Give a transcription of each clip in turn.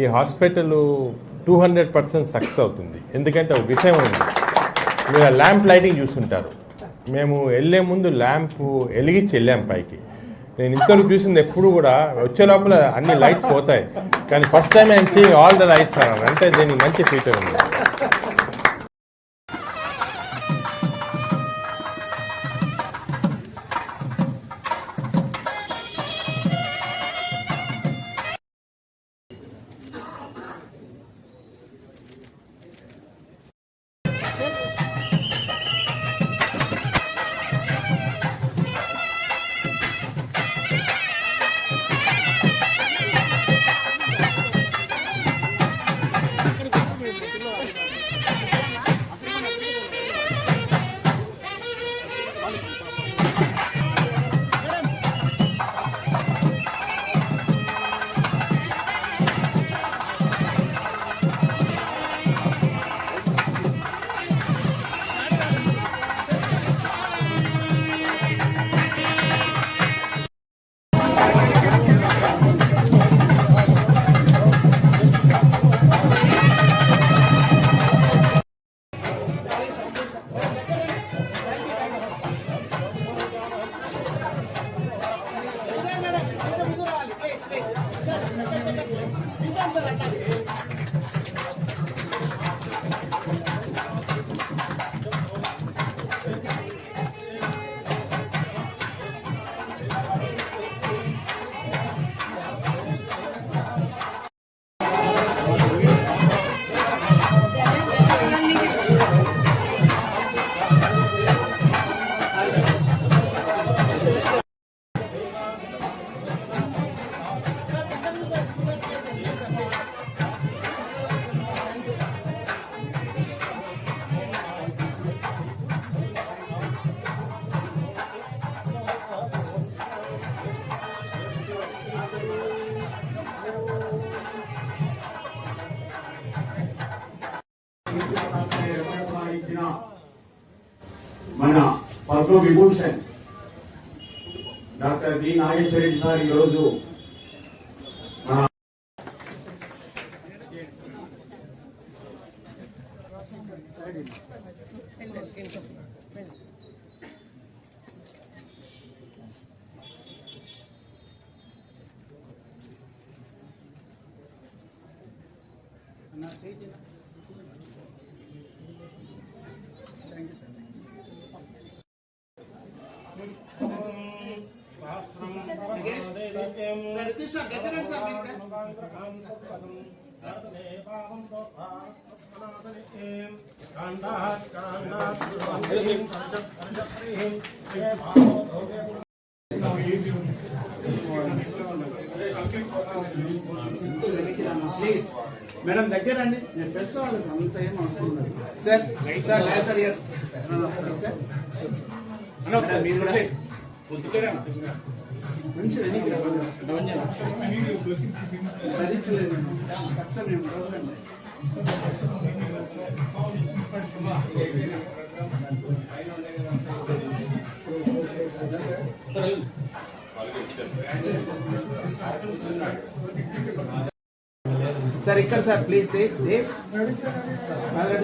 ఈ hospital two hundred percent success అవుతుంది. ఎందుకంటే ఒక విషయం ఉంది. మీరు ఆ ల్యాంప్ లైటింగ్ చూస్తుంటారు మేము వెళ్ళే ముందు ల్యాంప్ వెలిగించి వెళ్ళాం పైకి. నేను ఇంతవరకు చూసింది ఎప్పుడు కూడా వచ్చే లోపల అన్ని లైట్స్ పోతాయి. కానీ first time I'm seeing all the lights అంటే దీనికి మంచి ఫీచర్ ఉంది. డాక్టర్ బి నాగేశ్వరరెడ్డి సార్ ఈరోజు మన ప్లీజ్. మేడం దగ్గర రండి నేను ప్రెస్ వాళ్ళకి అంత ఏం అవసరం లేదు. Sir sir last year sir. మీరు కూడా మంచి వెనక్కి కష్టం ఏమి సార్ ఇక్కడ sir please please please Reddy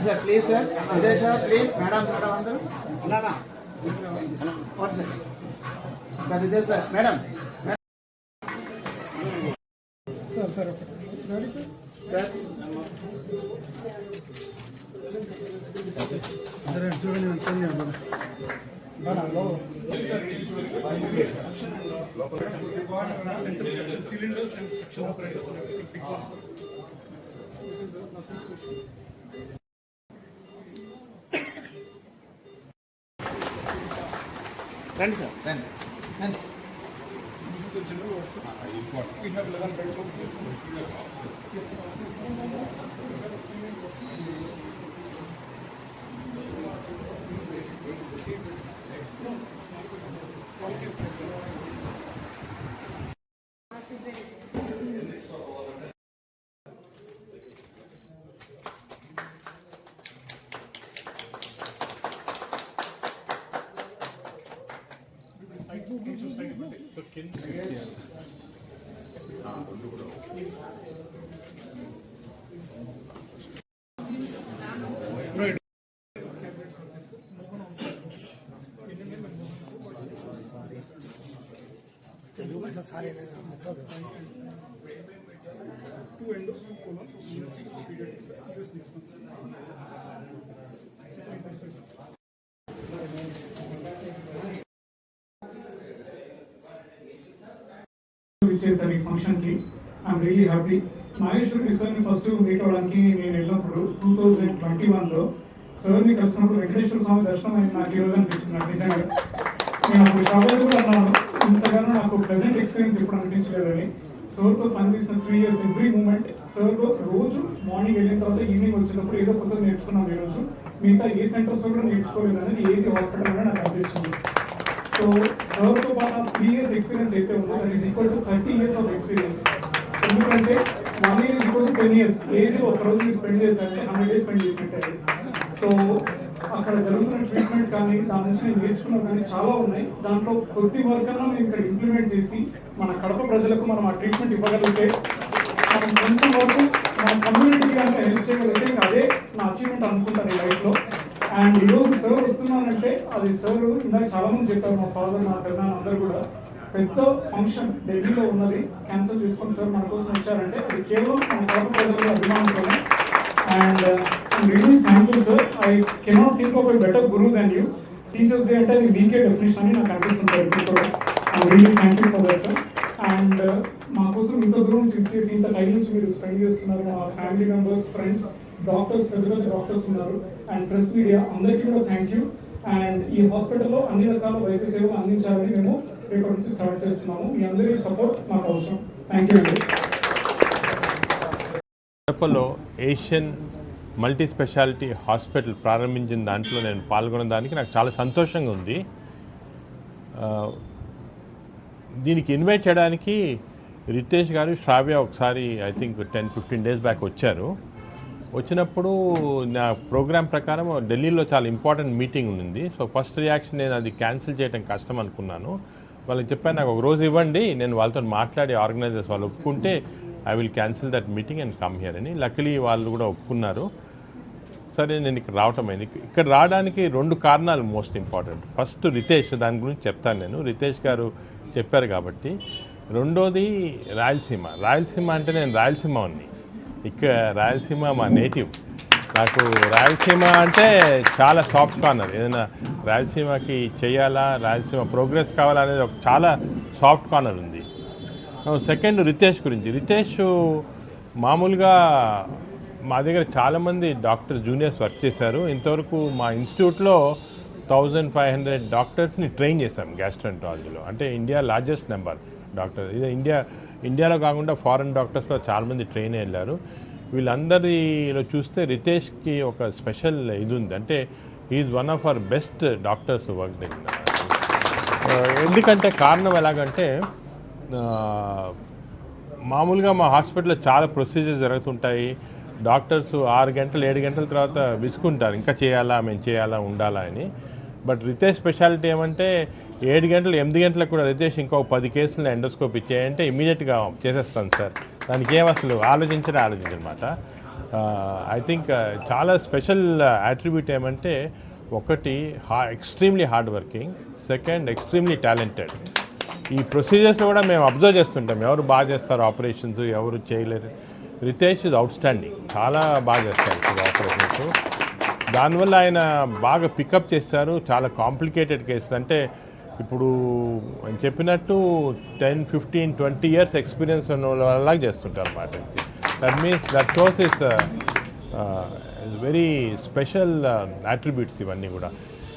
sir please sir అదే సార్ ప్లీజ్ మేడం మేడం అందరూ. అలానా వన్ సెకండ్ సార్ ఇదే sir madam. Sir sir sir చూడండి చూడండి రండి సార్. రండి. రండి. the general also? Uh, you've got, we have 11 beds over here. Yes, sir. Thank you. Two endos, two colons, two six. ఇచ్చేసారు ఈ ఫంక్షన్కి. ఐఎమ్ రియలీ హ్యాపీ నాగేశ్వరి సార్ని ఫస్ట్ మీట్ అవ్వడానికి నేను వెళ్ళినప్పుడు టూ థౌజండ్ ట్వంటీ వన్లో సార్ని సార్ కలిసినప్పుడు వెంకటేశ్వర స్వామి దర్శనం అయింది నాకు ఈరోజు రోజు అనిపించింది నాకు నిజంగా. నేను అప్పుడు షాప్ కూడా అన్నాను. ఇంతగానో నాకు ప్రెసెంట్ ఎక్స్పీరియన్స్ ఇప్పుడు అనిపించలేదని. సార్తో పనిచేసిన త్రీ ఇయర్స్ ఎవ్రీ మూమెంట్ సార్తో రోజు మార్నింగ్ వెళ్ళిన తర్వాత ఈవినింగ్ వచ్చినప్పుడు ఏదో కొత్తది నేర్చుకున్నాం ఈ రోజు మిగతా ఏ సెంటర్స్ కూడా నేర్చుకోలేదు ఏది హాస్పిటల్ నాకు అనిపించింది. సో సర్తో పాటు త్రీ ఇయర్స్ ఎక్స్పీరియన్స్ అయితే ఉందో that is equal to thirty years of experience ఎందుకంటే one year is equal to ten years age ఒక రోజు స్పెండ్ చేశారంటే హండ్రెడ్ డేస్ స్పెండ్ చేసినట్టే సో అక్కడ జరుగుతున్న ట్రీట్మెంట్ కానీ దాని నుంచి నేను నేర్చుకున్న కానీ చాలా ఉన్నాయి. దాంట్లో కొద్ది వరకన్నా మేము ఇక్కడ ఇంప్లిమెంట్ చేసి మన కడప ప్రజలకు మనం ఆ ట్రీట్మెంట్ ఇవ్వగలిగితే మనం కొంచెం వరకు మన కమ్యూనిటీకి కనుక హెల్ప్ చేయగలిగితే ఇంకా అదే నా అచీవ్మెంట్ అనుకుంటాను ఈ లైఫ్లో అండ్ ఈరోజు సార్ వస్తున్నానంటే అది సార్ ఇందాక చాలా మంది చెప్పారు మా ఫాదర్ మా పెద్ద అందరూ కూడా. పెద్ద ఫంక్షన్ ఢిల్లీలో ఉన్నది క్యాన్సిల్ చేసుకొని సార్ మన కోసం వచ్చారంటే అది కేవలం మన కాపు ప్రజలకు అభిమానించాలి and really thankful sir I cannot think of a better guru than you teachers day అంటే అది మీకే డెఫినేషన్ అని నాకు అనిపిస్తుంది సార్ ఇప్పుడు really thank you for that sir and uh, మా కోసం ఇంత దూరం నుంచి చేసి ఇంత టైం నుంచి మీరు స్పెండ్ చేస్తున్నారు మా ఫ్యామిలీ మెంబర్స్ ఫ్రెండ్స్ డాక్టర్స్ పెద్ద పెద్ద డాక్టర్స్ ఉన్నారు. అండ్ ప్రెస్ మీడియా అందరికీ కూడా థ్యాంక్ యూ అండ్ ఈ హాస్పిటల్లో అన్ని రకాల వైద్య సేవలు అందించాలని మేము రేపటి నుంచి స్టార్ట్ చేస్తున్నాము. మీ అందరి సపోర్ట్ మాకు అవసరం. థ్యాంక్ యూ అండి. కడపలో ఏషియన్ మల్టీ స్పెషాలిటీ హాస్పిటల్ ప్రారంభించిన దాంట్లో నేను పాల్గొన్న దానికి నాకు చాలా సంతోషంగా ఉంది. దీనికి ఇన్వైట్ చేయడానికి రితేష్ గారు శ్రావ్య ఒకసారి I think ten fifteen days back వచ్చారు. వచ్చినప్పుడు నా ప్రోగ్రామ్ ప్రకారం ఢిల్లీలో చాలా ఇంపార్టెంట్ మీటింగ్ ఉంది సో ఫస్ట్ రియాక్షన్ నేను అది క్యాన్సిల్ చేయడం కష్టం అనుకున్నాను. వాళ్ళకి చెప్పాను నాకు ఒక రోజు ఇవ్వండి నేను వాళ్ళతో మాట్లాడి ఆర్గనైజర్స్ వాళ్ళు ఒప్పుకుంటే I will cancel that meeting and come here అని. లక్లీ వాళ్ళు కూడా ఒప్పుకున్నారు. సరే నేను ఇక్కడ రావటం అయింది. ఇక్కడ రావడానికి రెండు కారణాలు మోస్ట్ ఇంపార్టెంట్. ఫస్ట్ రితేష్ దాని గురించి చెప్తాను నేను. రితేష్ గారు చెప్పారు కాబట్టి. రెండోది రాయలసీమ. రాయలసీమ అంటే నేను రాయలసీమ ఉన్ని ఇక్కడ రాయలసీమ మా నేటివ్. నాకు రాయలసీమ అంటే చాలా సాఫ్ట్ కార్నర్ ఏదైనా రాయలసీమకి చేయాలా రాయలసీమ ప్రోగ్రెస్ కావాలా అనేది ఒక చాలా సాఫ్ట్ కార్నర్ ఉంది. సెకండ్ రితేష్ గురించి. రితేష్ మామూలుగా మా దగ్గర చాలామంది డాక్టర్ జూనియర్స్ వర్క్ చేశారు. ఇంతవరకు మా ఇన్స్టిట్యూట్లో థౌజండ్ ఫైవ్ హండ్రెడ్ డాక్టర్స్ని ట్రైన్ చేశాం గ్యాస్ట్రంటాలజీలో అంటే ఇండియా లార్జెస్ట్ నెంబర్ డాక్టర్ ఇది ఇండియా ఇండియాలో కాకుండా ఫారెన్ డాక్టర్స్లో చాలామంది ట్రైన్ వెళ్ళారు. వీళ్ళందరిలో చూస్తే రితేష్కి ఒక స్పెషల్ ఇది ఉంది అంటే is one of our best doctors work ఎందుకంటే కారణం ఎలాగంటే మామూలుగా మా హాస్పిటల్లో చాలా ప్రొసీజర్స్ జరుగుతుంటాయి. డాక్టర్స్ ఆరు గంటలు ఏడు గంటల తర్వాత విసుకుంటారు. ఇంకా చేయాలా మేము చేయాలా ఉండాలా అని. బట్ రితేష్ స్పెషాలిటీ ఏమంటే ఏడు గంటలు ఎనిమిది గంటలకు కూడా రితేష్ ఇంకో పది కేసులు ఎండోస్కోప్ ఇచ్చేయంటే ఇమీడియట్గా చేసేస్తాను సార్. దానికి ఏం అసలు ఆలోచించడం ఆలోచించనమాట ఐ థింక్ చాలా స్పెషల్ అట్రిబ్యూట్ ఏమంటే ఒకటి హా extremely hard working second extremely talented. ఈ ప్రొసీజర్స్లో కూడా మేము అబ్జర్వ్ చేస్తుంటాం. ఎవరు బాగా చేస్తారు ఆపరేషన్స్ ఎవరు చేయలేరు. రితేష్ ఇస్ అవుట్ స్టాండింగ్ చాలా బాగా చేస్తారు ఆపరేషన్స్. దానివల్ల ఆయన బాగా పికప్ చేస్తారు. చాలా కాంప్లికేటెడ్ కేసెస్. అంటే ఇప్పుడు ఆయన చెప్పినట్టు ten fifteen twenty years experience ఉన్న వాళ్ళలాగా చేస్తుంటారు అన్నమాట that means that shows is very special attributes ఇవన్నీ కూడా.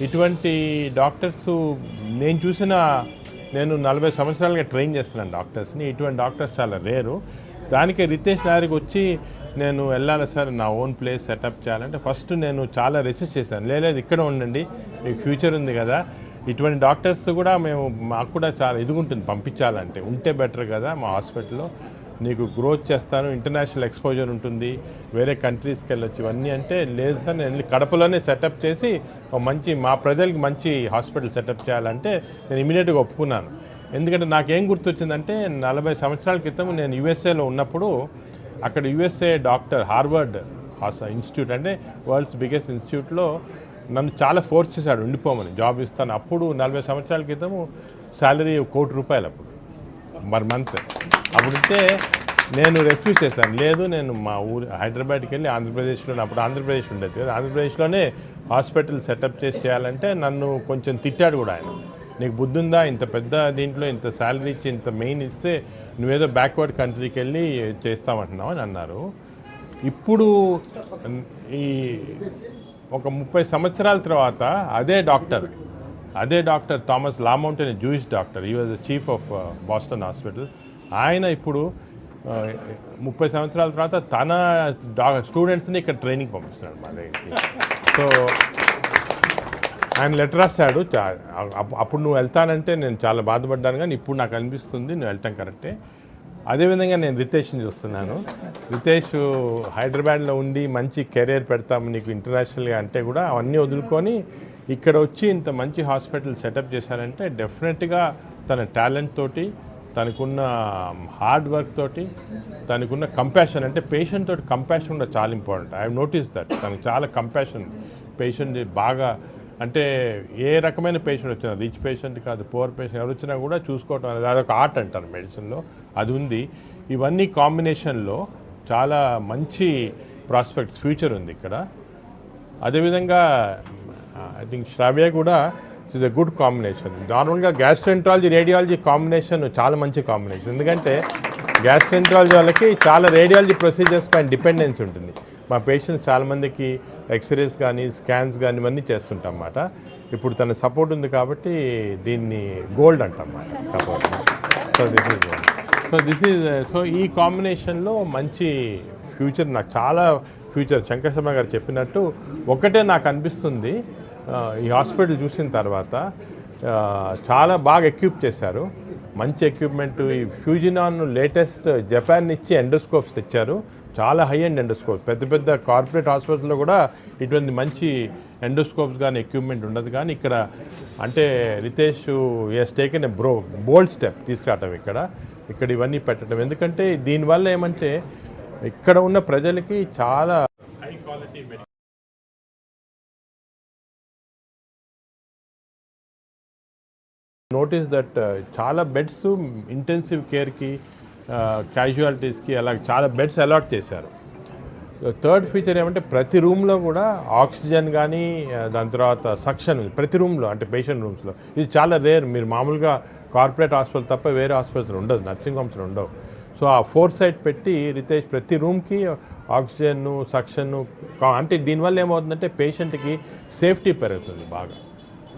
ఇటువంటి డాక్టర్స్ నేను చూసిన నేను నలభై సంవత్సరాలుగా ట్రైన్ చేస్తున్నాను డాక్టర్స్ని ఇటువంటి డాక్టర్స్ చాలా రేరు. దానికి రితేష్ నారికి వచ్చి నేను వెళ్ళాలి సార్ నా ఓన్ ప్లేస్ సెటప్ చేయాలంటే ఫస్ట్ నేను చాలా రెసిస్ట్ చేశాను. లేదు ఇక్కడ ఉండండి మీకు ఫ్యూచర్ ఉంది కదా. ఇటువంటి డాక్టర్స్ కూడా మేము మాకు కూడా చాలా ఎదుగుంటుంది పంపించాలంటే. ఉంటే బెటర్ కదా మా హాస్పిటల్లో. నీకు గ్రోత్ చేస్తాను ఇంటర్నేషనల్ ఎక్స్పోజర్ ఉంటుంది వేరే కంట్రీస్కి వెళ్ళొచ్చు ఇవన్నీ అంటే లేదు సార్ నేను కడపలోనే సెటప్ చేసి ఒక మంచి మా ప్రజలకి మంచి హాస్పిటల్ సెటప్ చేయాలంటే నేను ఇమీడియట్గా ఒప్పుకున్నాను. ఎందుకంటే నాకేం గుర్తొచ్చిందంటే నలభై సంవత్సరాల క్రితం నేను యుఎస్ఏలో ఉన్నప్పుడు అక్కడ యుఎస్ఏ డాక్టర్ హార్వర్డ్ ఇన్స్టిట్యూట్ అంటే వరల్డ్స్ బిగ్గెస్ట్ ఇన్స్టిట్యూట్లో నన్ను చాలా ఫోర్స్ చేశాడు ఉండిపోమని. జాబ్ ఇస్తాను. అప్పుడు నలభై సంవత్సరాల క్రితము శాలరీ కోటి రూపాయలు అప్పుడు. మర్ మంత్ అప్పుడైతే నేను రెఫ్యూజ్ చేశాను. లేదు నేను మా ఊరు హైదరాబాద్కి వెళ్ళి ఆంధ్రప్రదేశ్లో అప్పుడు ఆంధ్రప్రదేశ్ ఉండేది కదా. ఆంధ్రప్రదేశ్లోనే హాస్పిటల్ సెటప్ చేసి చేయాలంటే నన్ను కొంచెం తిట్టాడు కూడా ఆయన. నీకు బుద్ధి ఉందా? ఇంత పెద్ద దీంట్లో ఇంత శాలరీ ఇచ్చి ఇంత మెయిన్ ఇస్తే నువ్వేదో బ్యాక్వర్డ్ కంట్రీకి వెళ్ళి చేస్తామంటున్నావు అని అన్నారు. ఇప్పుడు ఈ ఒక ముప్పై సంవత్సరాల తర్వాత అదే డాక్టర్ అదే డాక్టర్ థామస్ లామౌంట్ అనే జూయిష్ డాక్టర్ ఈ was the chief of Boston hospital ఆయన ఇప్పుడు ముప్పై సంవత్సరాల తర్వాత తన డా స్టూడెంట్స్ని ఇక్కడ ట్రైనింగ్ పంపిస్తున్నాడు మా దగ్గరికి. సో ఆయన లెటర్ రాశాడు. చా- అప్- అప్పుడు నువ్వు వెళ్తానంటే నేను చాలా బాధపడ్డాను కానీ ఇప్పుడు నాకు అనిపిస్తుంది నువ్వు వెళ్ళటం కరెక్టే. అదేవిధంగా నేను రితేష్ని చూస్తున్నాను. రితేష్ హైదరాబాద్లో ఉండి మంచి కెరీర్ పెడతాము నీకు ఇంటర్నేషనల్గా అంటే కూడా అవన్నీ వదులుకొని ఇక్కడ వచ్చి ఇంత మంచి హాస్పిటల్ సెటప్ చేశారంటే డెఫినెట్గా తన టాలెంట్ తోటి తనకున్న హార్డ్ వర్క్ తోటి తనకున్న కంపాషన్ అంటే పేషెంట్ తోటి కంపాషన్ కూడా చాలా ఇంపార్టెంట్. ఐ నోటీస్ దట్ తనకు చాలా కంపాషన్. పేషెంట్ బాగా అంటే ఏ రకమైన పేషెంట్ వచ్చినా రిచ్ పేషెంట్ కాదు పువర్ పేషెంట్ ఎవరు వచ్చినా కూడా చూసుకోవటం అనేది అదొక ఆర్ట్ అంటారు మెడిసిన్లో అది ఉంది. ఇవన్నీ కాంబినేషన్లో చాలా మంచి ప్రాస్పెక్ట్స్ ఫ్యూచర్ ఉంది ఇక్కడ. అదేవిధంగా ఐ థింక్ శ్రావ్య కూడా ఇస్ ఎ గుడ్ కాంబినేషన్ నార్మల్గా గ్యాస్ట్రెంట్రాలజీ రేడియాలజీ కాంబినేషన్ చాలా మంచి కాంబినేషన్ ఎందుకంటే గ్యాస్ట్రెంట్రాలజీ వాళ్ళకి చాలా రేడియాలజీ ప్రొసీజర్స్ పైన డిపెండెన్స్ ఉంటుంది. మా పేషెంట్స్ చాలామందికి ఎక్స్రేస్ కానీ స్కాన్స్ కానీ ఇవన్నీ చేస్తుంటాం అన్నమాట ఇప్పుడు తన సపోర్ట్ ఉంది కాబట్టి దీన్ని gold అంటమాట support so this is so this is so ఈ కాంబినేషన్లో మంచి ఫ్యూచర్ నాకు చాలా ఫ్యూచర్ శంకర్శర్మ గారు చెప్పినట్టు ఒకటే నాకు అనిపిస్తుంది. ఈ హాస్పిటల్ చూసిన తర్వాత చాలా బాగా ఎక్విప్ చేశారు. మంచి ఎక్విప్మెంట్ ఈ ఫ్యూజినాన్ లేటెస్ట్ జపాన్ ఇచ్చి ఎండోస్కోప్స్ తెచ్చారు. చాలా హై అండ్ ఎండోస్కోప్ పెద్ద పెద్ద కార్పొరేట్ హాస్పిటల్లో కూడా ఇటువంటి మంచి ఎండోస్కోప్స్ కానీ ఎక్విప్మెంట్ ఉండదు. కానీ ఇక్కడ అంటే Ritesh has taken a bro bold step తీసుకురావటం ఇక్కడ. ఇక్కడ ఇవన్నీ పెట్టడం ఎందుకంటే దీనివల్ల ఏమంటే ఇక్కడ ఉన్న ప్రజలకి చాలా హై క్వాలిటీ నోటీస్ దట్ చాలా బెడ్స్ ఇంటెన్సివ్ కేర్కి క్యాజువాలిటీస్కి అలా చాలా బెడ్స్ అలాట్ చేశారు. థర్డ్ ఫీచర్ ఏమంటే ప్రతి రూమ్లో కూడా ఆక్సిజన్ కానీ దాని తర్వాత సక్షన్ ప్రతి రూమ్లో అంటే పేషెంట్ రూమ్స్లో ఇది చాలా రేర్ మీరు మామూలుగా కార్పొరేట్ హాస్పిటల్ తప్ప వేరే హాస్పిటల్స్ ఉండదు. నర్సింగ్ హోమ్స్ ఉండవు. సో ఆ ఫోర్ సైడ్ పెట్టి రితేష్ ప్రతి రూమ్కి ఆక్సిజన్ సక్షన్ అంటే దీనివల్ల ఏమవుతుందంటే పేషెంట్కి సేఫ్టీ పెరుగుతుంది బాగా.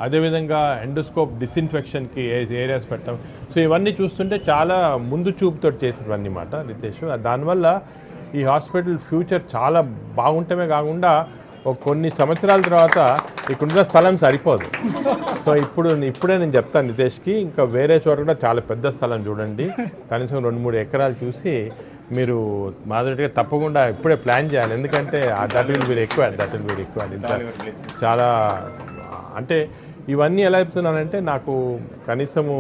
అదేవిధంగా ఎండోస్కోప్ డిస్ఇన్ఫెక్షన్కి ఏరియాస్ పెట్టడం సో ఇవన్నీ చూస్తుంటే చాలా ముందు చూపుతో చేసినవన్నీ మాట రితేష్ దానివల్ల ఈ హాస్పిటల్ ఫ్యూచర్ చాలా బాగుంటమే కాకుండా ఒక కొన్ని సంవత్సరాల తర్వాత ఇక్కడున్న స్థలం సరిపోదు. సో ఇప్పుడు ఇప్పుడే నేను చెప్తాను నితేష్కి ఇంకా వేరే చోట కూడా చాలా పెద్ద స్థలం చూడండి. కనీసం రెండు మూడు ఎకరాలు చూసి మీరు మాదిరిగా తప్పకుండా ఇప్పుడే ప్లాన్ చేయాలి. ఎందుకంటే దట్ విల్ బి ఎక్కువ దట్ విల్ బి ఎక్కువ. చాలా అంటే ఇవన్నీ ఎలా చెప్తున్నానంటే నాకు కనీసము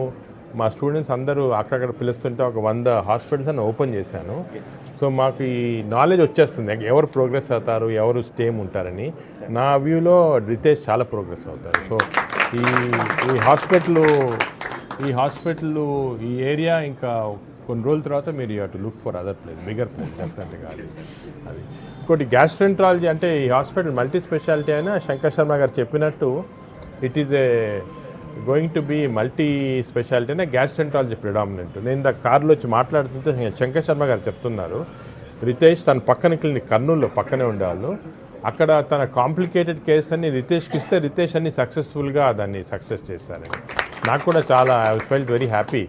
మా స్టూడెంట్స్ అందరూ అక్కడక్కడ పిలుస్తుంటే ఒక వంద హాస్పిటల్స్ అని ఓపెన్ చేశాను. సో మాకు ఈ నాలెడ్జ్ వచ్చేస్తుంది. ఎవరు ప్రోగ్రెస్ అవుతారు ఎవరు స్టేమ్ ఉంటారని. నా వ్యూలో రితేష్ చాలా ప్రోగ్రెస్ అవుతారు. సో ఈ ఈ హాస్పిటల్ ఈ హాస్పిటల్ ఈ ఏరియా ఇంకా కొన్ని రోజుల తర్వాత మీరు you to look for other place bigger place డెఫినెట్గా అది. అది. ఇంకోటి గ్యాస్ట్రెంట్రాలజీ అంటే ఈ హాస్పిటల్ మల్టీ స్పెషాలిటీ అయినా శంకర్ శర్మ గారు చెప్పినట్టు it is a going to be multi specialty అనే గ్యాస్ట్రెంటాలజీ ప్రిడామినెంట్ నేను ఇంత కార్లో వచ్చి మాట్లాడుతుంటే శంకర్ శర్మ గారు చెప్తున్నారు రితేష్ తన పక్కన క్లినిక్ కర్నూలులో పక్కనే ఉండేవాళ్ళు. అక్కడ తన కాంప్లికేటెడ్ కేస్ అని రితేష్కి ఇస్తే రితేష్ అన్ని సక్సెస్ఫుల్గా దాన్ని సక్సెస్ చేశారని నాకు కూడా చాలా I felt very happy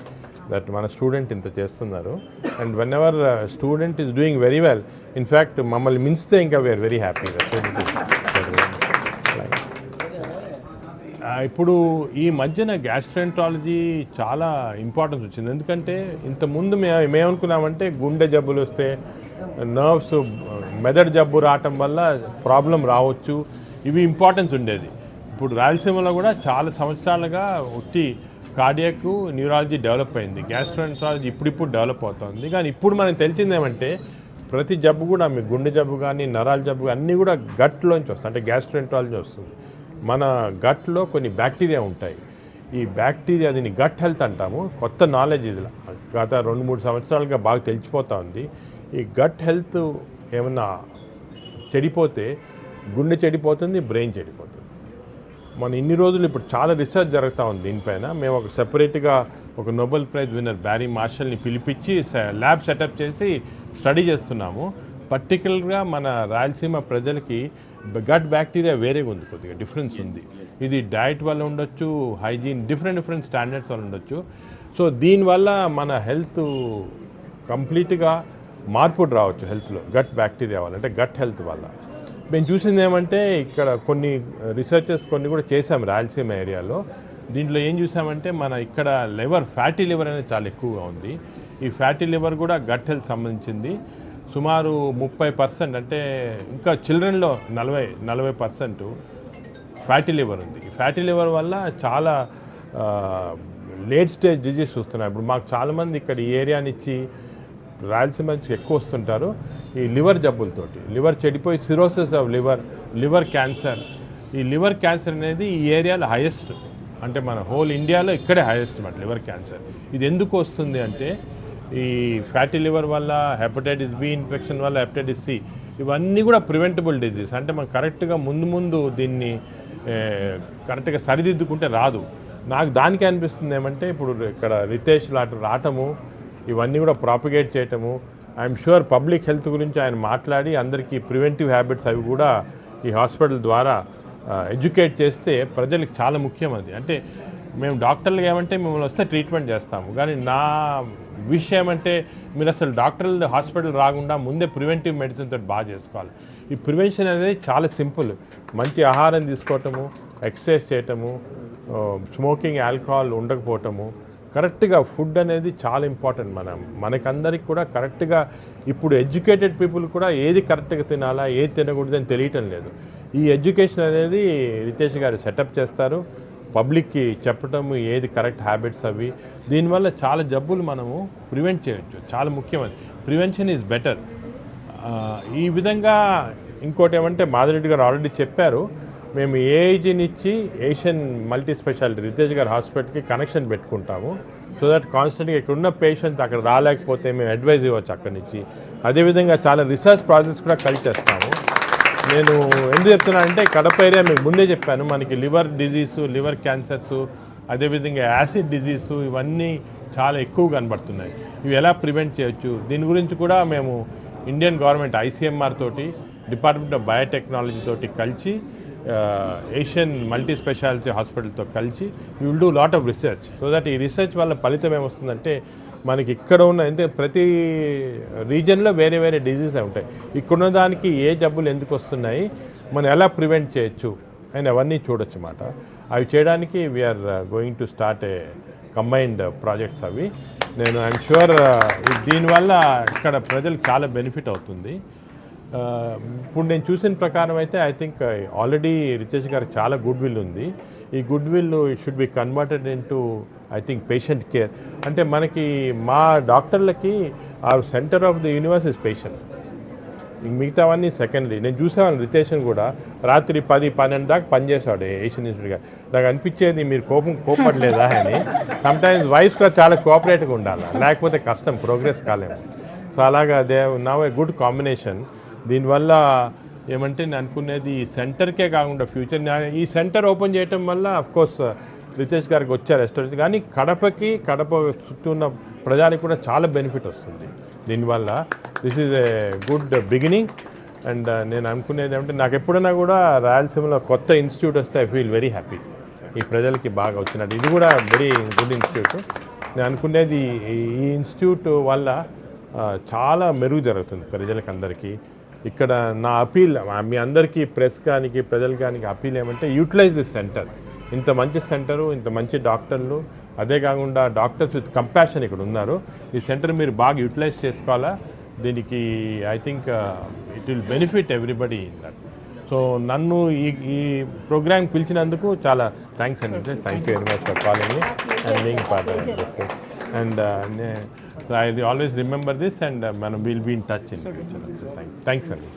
that మన స్టూడెంట్ ఇంత చేస్తున్నారు. And whenever student is doing very well in fact మమ్మల్ని మించితే ఇంకా వీఆర్ వెరీ హ్యాపీ ఇప్పుడు ఈ మధ్యన గ్యాస్ట్రెంటాలజీ చాలా ఇంపార్టెన్స్ వచ్చింది. ఎందుకంటే ఇంతకుముందు మేము మేమనుకున్నామంటే గుండె జబ్బులు వస్తే నర్వ్స్ మెదడు జబ్బు రావటం వల్ల ప్రాబ్లం రావచ్చు. ఇవి ఇంపార్టెన్స్ ఉండేది. ఇప్పుడు రాయలసీమలో కూడా చాలా సంవత్సరాలుగా ఒట్టి కార్డియక్ న్యూరాలజీ డెవలప్ అయింది. గ్యాస్ట్రోఎంట్రాలజీ ఇప్పుడిప్పుడు డెవలప్ అవుతుంది. కానీ ఇప్పుడు మనకు తెలిసింది ఏమంటే ప్రతి జబ్బు కూడా మీ గుండె జబ్బు కానీ నరాల జబ్బు కానీ అన్నీ కూడా గట్లోంచి వస్తాయి. అంటే గ్యాస్ట్రెంట్రాలజీ వస్తుంది. మన గట్లో కొన్ని బ్యాక్టీరియా ఉంటాయి. ఈ బ్యాక్టీరియా దీన్ని గట్ హెల్త్ అంటాము. కొత్త నాలెడ్జ్ ఇది గత రెండు మూడు సంవత్సరాలుగా బాగా తెలిసిపోతూ ఉంది. ఈ గట్ హెల్త్ ఏమన్నా చెడిపోతే గుండె చెడిపోతుంది బ్రెయిన్ చెడిపోతుంది. మన ఇన్ని రోజులు ఇప్పుడు చాలా రీసెర్చ్ జరుగుతూ ఉంది దీనిపైన. మేము ఒక సెపరేట్గా ఒక నోబెల్ ప్రైజ్ విన్నర్ బ్యారీ మార్షల్ని పిలిపించి ల్యాబ్ సెటప్ చేసి స్టడీ చేస్తున్నాము. పర్టికులర్గా మన రాయలసీమ ప్రజలకి గట్ బ్యాక్టీరియా వేరేగా ఉంది కొద్దిగా డిఫరెన్స్ ఉంది. ఇది డయట్ వల్ల ఉండొచ్చు హైజీన్ డిఫరెంట్ డిఫరెంట్ స్టాండర్డ్స్ వల్ల ఉండొచ్చు. సో దీనివల్ల మన హెల్త్ కంప్లీట్గా మార్పుడు రావచ్చు హెల్త్లో గట్ బ్యాక్టీరియా వల్ల అంటే గట్ హెల్త్ వల్ల. మేము చూసింది ఏమంటే ఇక్కడ కొన్ని రీసెర్చెస్ కొన్ని కూడా చేసాం రాయలసీమ ఏరియాలో. దీంట్లో ఏం చూసామంటే మన ఇక్కడ లివర్ ఫ్యాటీ లివర్ అనేది చాలా ఎక్కువగా ఉంది. ఈ ఫ్యాటీ లివర్ కూడా గట్ హెల్త్ సంబంధించింది. సుమారు ముప్పై పర్సెంట్ అంటే ఇంకా చిల్డ్రన్లో నలభై నలభై పర్సెంట్ ఫ్యాటీ లివర్ ఉంది. ఫ్యాటీ లివర్ వల్ల చాలా లేట్ స్టేజ్ డిజీజ్ వస్తున్నాయి. ఇప్పుడు మాకు చాలామంది ఇక్కడ ఈ ఏరియా నుంచి రాయలసీమ నుంచి ఎక్కువ వస్తుంటారు ఈ లివర్ జబ్బులతోటి. లివర్ చెడిపోయి cirrhosis of liver liver cancer. ఈ లివర్ క్యాన్సర్ అనేది ఈ ఏరియాలో హైయెస్ట్. అంటే మన హోల్ ఇండియాలో ఇక్కడే హైయెస్ట్ అనమాట లివర్ క్యాన్సర్. ఇది ఎందుకు వస్తుంది అంటే ఈ ఫ్యాటీ లివర్ వల్ల హెపటైటిస్ బి ఇన్ఫెక్షన్ వల్ల హెపటైటిస్ సి ఇవన్నీ కూడా ప్రివెంటబుల్ డిజీజ్ అంటే మనం కరెక్ట్గా ముందు ముందు దీన్ని కరెక్ట్గా సరిదిద్దుకుంటే రాదు. నాకు దానికి అనిపిస్తుంది ఏమంటే ఇప్పుడు ఇక్కడ రితేష్ లాట రావటము ఇవన్నీ కూడా ప్రాపిగేట్ చేయటము. ఐఎమ్ షూర్ పబ్లిక్ హెల్త్ గురించి ఆయన మాట్లాడి అందరికీ ప్రివెంటివ్ హ్యాబిట్స్ అవి కూడా ఈ హాస్పిటల్ ద్వారా ఎడ్యుకేట్ చేస్తే ప్రజలకు చాలా ముఖ్యం అది. అంటే మేము డాక్టర్లు ఏమంటే మిమ్మల్ని వస్తే ట్రీట్మెంట్ చేస్తాము. కానీ నా విషయం ఏమంటే మీరు అసలు డాక్టర్లు హాస్పిటల్ రాకుండా ముందే ప్రివెంటివ్ మెడిసిన్ తోటి బాగా చేసుకోవాలి. ఈ ప్రివెన్షన్ అనేది చాలా సింపుల్. మంచి ఆహారం తీసుకోవటము ఎక్సర్సైజ్ చేయటము స్మోకింగ్ ఆల్కహాల్ ఉండకపోవటము. కరెక్ట్గా ఫుడ్ అనేది చాలా ఇంపార్టెంట్ మనం. మనకందరికి కూడా కరెక్ట్గా ఇప్పుడు ఎడ్యుకేటెడ్ పీపుల్ కూడా ఏది కరెక్ట్గా తినాలా ఏది తినకూడదని తెలియటం లేదు. ఈ ఎడ్యుకేషన్ అనేది రితేష్ గారు సెటప్ చేస్తారు. పబ్లిక్కి చెప్పటము ఏది కరెక్ట్ హ్యాబిట్స్ అవి దీనివల్ల చాలా జబ్బులు మనము ప్రివెంట్ చేయొచ్చు. చాలా ముఖ్యమైనది. Prevention is better. ఈ విధంగా ఇంకోటి ఏమంటే మాధురెడ్డి గారు ఆల్రెడీ చెప్పారు మేము ఏఐజీనిచ్చి Asian multi speciality Ritesh garu హాస్పిటల్కి కనెక్షన్ పెట్టుకుంటాము సో దట్ కాన్స్టెంట్గా ఇక్కడ ఉన్న పేషెంట్స్ అక్కడ రాలేకపోతే మేము అడ్వైజ్ ఇవ్వచ్చు అక్కడి నుంచి. అదేవిధంగా చాలా రీసెర్చ్ ప్రాజెక్ట్స్ కూడా కలిసి నేను ఎందుకు చెప్తున్నా అంటే కడప ఏరియా మీకు ముందే చెప్పాను మనకి లివర్ డిజీస్ లివర్ క్యాన్సర్స్ అదేవిధంగా యాసిడ్ డిజీస్ ఇవన్నీ చాలా ఎక్కువ కనబడుతున్నాయి. ఇవి ఎలా ప్రివెంట్ చేయొచ్చు? దీని గురించి కూడా మేము ఇండియన్ గవర్నమెంట్ ఐసీఎంఆర్ తోటి డిపార్ట్మెంట్ ఆఫ్ బయోటెక్నాలజీ తోటి కలిసి ఏషియన్ మల్టీ స్పెషాలిటీ హాస్పిటల్తో కలిసి you will do lot of research so that ఈ రీసెర్చ్ వల్ల ఫలితం ఏమొస్తుందంటే మనకి ఇక్కడ ఉన్న అంటే ప్రతి రీజన్లో వేరే వేరే డిజీజ్ ఉంటాయి. ఇక్కడున్న దానికి ఏ జబ్బులు ఎందుకు వస్తున్నాయి మనం ఎలా ప్రివెంట్ చేయొచ్చు అని అవన్నీ చూడొచ్చు అన్నమాట. అవి చేయడానికి we're going to start a combined projects అవి. నేను ఐఎమ్ షూర్ uh, దీనివల్ల ఇక్కడ ప్రజలకు చాలా బెనిఫిట్ అవుతుంది. Uh, ఇప్పుడు నేను చూసిన ప్రకారం అయితే ఐ థింక్ ఆల్రెడీ రితేష్ గారికి చాలా గుడ్ విల్ ఉంది. ఈ good will should be converted in to I think patient care అంటే మనకి మా డాక్టర్లకి ఆ centre of the universe is patient ఇంక మిగతావన్నీ సెకండ్లీ నేను చూసేవాళ్ళని రితేషన్ కూడా రాత్రి పది పన్నెండు దాకా పనిచేసాడు ఏషియన్ ఇన్స్టిట్యూట్గా నాకు అనిపించేది మీరు కోపం కోపడలేదా అని. సమ్టైమ్స్ వైఫ్ కూడా చాలా కోఆపరేటివ్గా ఉండాలి. లేకపోతే కష్టం ప్రోగ్రెస్ కాలేము. సో అలాగా they now a good combination దీనివల్ల ఏమంటే నేను అనుకునేది ఈ సెంటర్కే కాకుండా ఫ్యూచర్ ఈ సెంటర్ ఓపెన్ చేయటం వల్ల కోర్స్ రితేష్ గారికి వచ్చారు రెస్టారెంట్ కానీ కడపకి కడప చుట్టూ ఉన్న ప్రజలకు కూడా చాలా బెనిఫిట్ వస్తుంది. దీనివల్ల this is a good beginning and నేను అనుకునేది ఏమంటే నాకు ఎప్పుడైనా కూడా రాయలసీమలో కొత్త ఇన్స్టిట్యూట్ వస్తే ఐ ఫీల్ వెరీ హ్యాపీ ఈ ప్రజలకి బాగా వచ్చినట్టు. ఇది కూడా వెరీ గుడ్ ఇన్స్టిట్యూట్ నేను అనుకునేది ఈ- ఇన్స్టిట్యూట్ వల్ల చాలా మెరుగు జరుగుతుంది ప్రజలకు అందరికీ. ఇక్కడ నా అపీల్ మీ అందరికీ ప్రెస్ కానీ ప్రజలు కానీ అపీల్ ఏమంటే యూటిలైజ్ దిస్ సెంటర్ ఇంత మంచి సెంటరు ఇంత మంచి డాక్టర్లు. అదే కాకుండా డాక్టర్స్ విత్ కంపాషన్ ఇక్కడ ఉన్నారు. ఈ సెంటర్ మీరు బాగా యూటిలైజ్ చేసుకోవాలా? దీనికి I think it will benefit everybody in that. So నన్ను ఈ ఈ ప్రోగ్రామ్ పిలిచినందుకు చాలా థ్యాంక్స్ అండి. Thank you very much for calling and being part and I always remember this and మనం will be in touch in future thanks అండి